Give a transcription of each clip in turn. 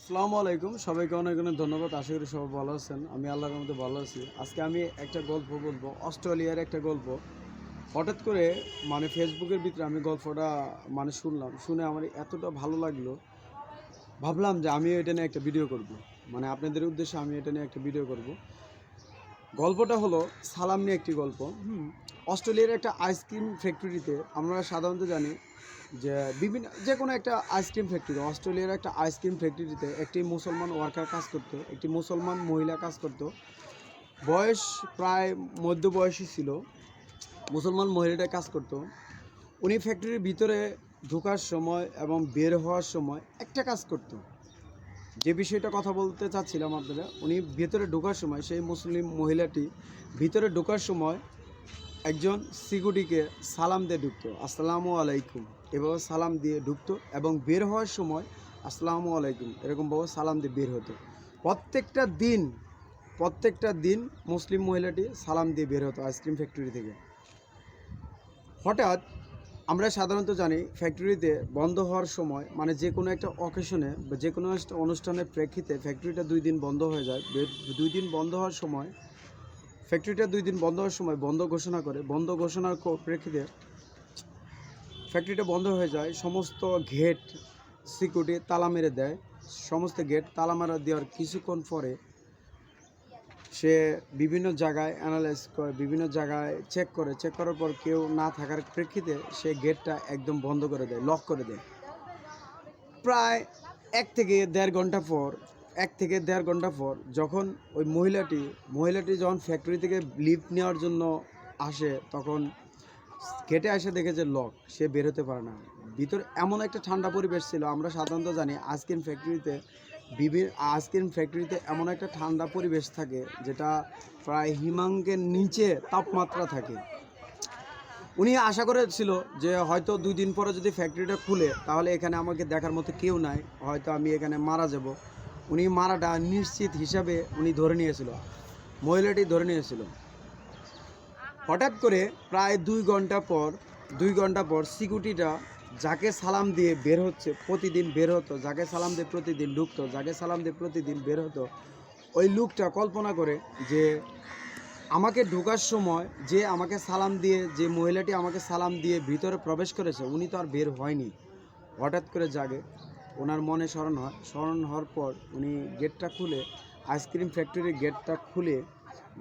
আসসালামু আলাইকুম। সবাইকে অনেক অনেক ধন্যবাদ। আশা করি সবাই ভালো আছেন। আমি আল্লাহর মধ্যে ভালো আছি। আজকে আমি একটা গল্প বলব। অস্ট্রেলিয়ার একটা গল্প। হঠাৎ করে মানে ফেসবুকের ভিতরে আমি গল্পটা মানে শুনলাম। শুনে আমার এতটা ভালো লাগল। ভাবলাম যে আমি এটা নিয়ে একটা ভিডিও করব। মানে আপনাদের উদ্দেশ্যে আমি এটা নিয়ে একটা ভিডিও করব। গল্পটা হলো সালাম নিয়ে একটি গল্প। অস্ট্রেলিয়ার একটা আইসক্রিম ফ্যাক্টরিতে আমরা সাধারণত জানি যে বিভিন্ন, যে কোনো একটা আইসক্রিম ফ্যাক্টরি, অস্ট্রেলিয়ার একটা আইসক্রিম ফ্যাক্টরিতে একটি মুসলমান ওয়ার্কার কাজ করতো, একটি মুসলমান মহিলা কাজ করতো। বয়স প্রায় মধ্য বয়সী ছিল, মুসলমান মহিলাটা কাজ করতো। উনি ফ্যাক্টরির ভিতরে ঢোকার সময় এবং বের হওয়ার সময় একটা কাজ করতো। যে বিষয়টা কথা বলতে চাচ্ছিলাম আপনারা উনি ভেতরে ঢোকার সময়, সেই মুসলিম মহিলাটি ভিতরে ঢোকার সময় একজন সিকিউরিটিকে সালাম দিয়ে ঢুকতো। আসসালামু আলাইকুম। এভাবে সালাম দিয়ে ঢুকতো এবং বের হওয়ার সময় আসসালামু আলাইকুম, এরকমভাবে সালাম দিয়ে বের হতো। প্রত্যেকটা দিন প্রত্যেকটা দিন মুসলিম মহিলাটি সালাম দিয়ে বের হতো আইসক্রিম ফ্যাক্টরি থেকে। হঠাৎ আমরা সাধারণত জানি ফ্যাক্টরিতে বন্ধ হওয়ার সময় মানে যে কোনো একটা অকেশনে বা যে কোনো একটা অনুষ্ঠানের প্রেক্ষিতে ফ্যাক্টরিটা দুই দিন বন্ধ হয়ে যায়। দুই দিন বন্ধ হওয়ার সময় ফ্যাক্টরিটা দুই দিন বন্ধ হওয়ার সময় বন্ধ ঘোষণা করে, বন্ধ ঘোষণার প্রেক্ষিতে ফ্যাক্টরিটা বন্ধ হয়ে যায়, সমস্ত গেট সিকিউরিটি তালা মেরে দেয়। সমস্ত গেট তালা মারা দেওয়ার কিছুক্ষণ পরে সে বিভিন্ন জায়গায় অ্যানালাইজ করে, বিভিন্ন জায়গায় চেক করে। চেক করার পর কেউ না থাকার প্রেক্ষিতে সে গেটটা একদম বন্ধ করে দেয় লক করে দেয়। প্রায় এক থেকে দেড় ঘণ্টা পর এক থেকে দেড় ঘণ্টা পর যখন ওই মহিলাটি মহিলাটি যখন ফ্যাক্টরি থেকে লিফট নেওয়ার জন্য আসে, তখন গেটে এসে দেখে যে লক সে বেরোতে পারে না। ভিতর এমন একটা ঠান্ডা পরিবেশ ছিল, আমরা সাধারণত জানি আইসক্রিম ফ্যাক্টরিতে বিভিন্ন, আইসক্রিম ফ্যাক্টরিতে এমন একটা ঠান্ডা পরিবেশ থাকে, যেটা প্রায় হিমাঙ্কের নিচে তাপমাত্রা থাকে। উনি আশা করেছিল যে হয়তো দুই দিন পরে যদি ফ্যাক্টরিটা খুলে, তাহলে এখানে আমাকে দেখার মতো কেউ নাই, হয়তো আমি এখানে মারা যাব। উনি মারাটা নিশ্চিত হিসাবে উনি ধরে নিয়েছিল। মহিলাটি ধরে নিয়েছিল। হঠাৎ করে প্রায় দুই ঘণ্টা পর, দুই ঘণ্টা পর সিকিউরিটিটা যাকে সালাম দিয়ে বের হচ্ছে, প্রতিদিন বের হতো, যাকে সালাম দিয়ে প্রতিদিন ঢুকতো, যাকে সালাম দিয়ে প্রতিদিন বের হতো, ওই লুকটা কল্পনা করে যে আমাকে ঢোকার সময় যে আমাকে সালাম দিয়ে, যে মহিলাটি আমাকে সালাম দিয়ে ভিতরে প্রবেশ করেছে, উনি তো আর বের হয়নি। হঠাৎ করে জাগে ওনার মনে স্মরণ হয়, স্মরণ হওয়ার পর উনি গেটটা খুলে, আইসক্রিম ফ্যাক্টরির গেটটা খুলে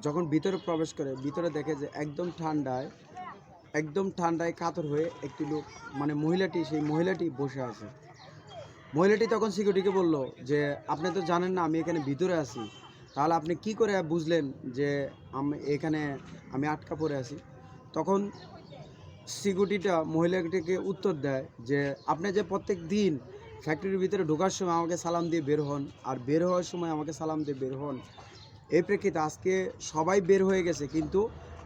যখন ভিতরে প্রবেশ করে, ভিতরে দেখে যে একদম ঠান্ডায় একদম ঠান্ডায় কাতর হয়ে একটি লোক মানে মহিলাটি, সেই মহিলাটি বসে আছে। মহিলাটি তখন সিকিউরিটিকে বলল যে, আপনি তো জানেন না আমি এখানে ভিতরে আছি, তাহলে আপনি কি করে বুঝলেন যে আমি এখানে, আমি আটকা পড়ে আছি? তখন সিকিউরিটিটা মহিলাটিকে উত্তর দেয় যে, আপনি যে প্রত্যেক দিন ফ্যাক্টরির ভিতরে ঢোকার সময় আমাকে সালাম দিয়ে বের হন, আর বের হওয়ার সময় আমাকে সালাম দিয়ে বের হন। এই প্রেক্ষিতে আজকে সবাই বের হয়ে গেছে, কিন্তু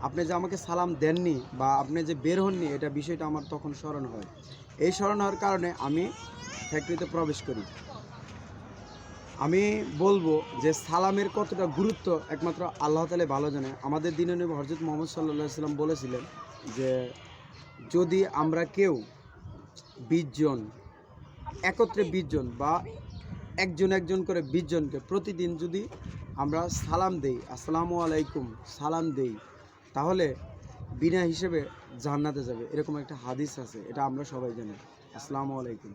আপনি যে আমাকে সালাম দেননি বা আপনি যে বের হননি, এটা বিষয়টা আমার তখন স্মরণ হয়। এই স্মরণ হওয়ার কারণে আমি ফ্যাক্টরিতে প্রবেশ করি। আমি বলব যে সালামের কতটা গুরুত্ব একমাত্র আল্লাহ তালে ভালো জানে। আমাদের দিনে নবী হরজত মোহাম্মদ সাল্লাহ সাল্লাম বলেছিলেন যে, যদি আমরা কেউ বিশ জন একত্রে বিশজন বা একজন একজন করে বিশজনকে প্রতিদিন যদি আমরা সালাম দেই, আসসালামু আলাইকুম, সালাম দেই, তাহলে বিনা হিসেবে জান্নাতে যাবে। এরকম একটা হাদিস আছে, এটা আমরা সবাই জানি। আসসালামু আলাইকুম।